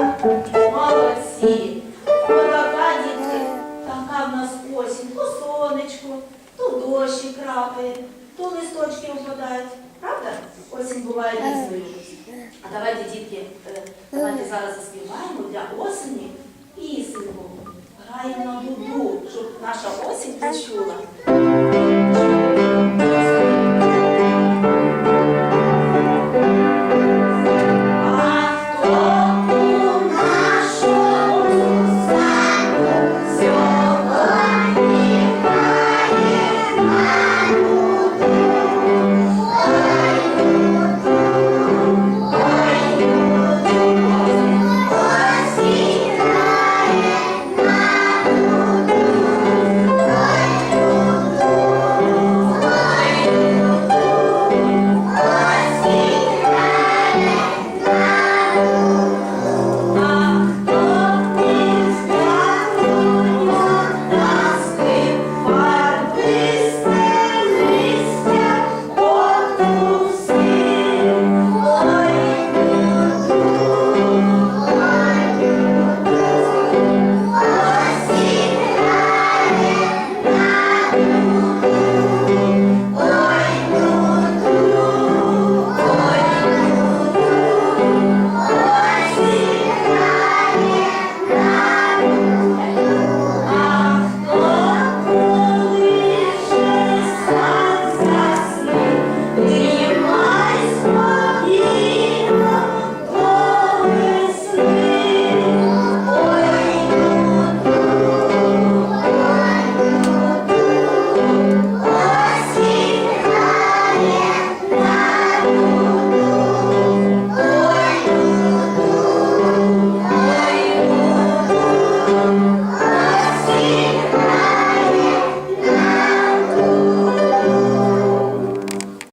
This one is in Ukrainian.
Молодці. Отака, дітки, така в нас осінь. То сонечко, то дощі крапає, то листочки опадають. Правда? Осінь буває різною. А давайте, дітки, е, давайте зараз заспіваємо для осені пісеньку. Граємо на дуду, щоб наша осінь почула.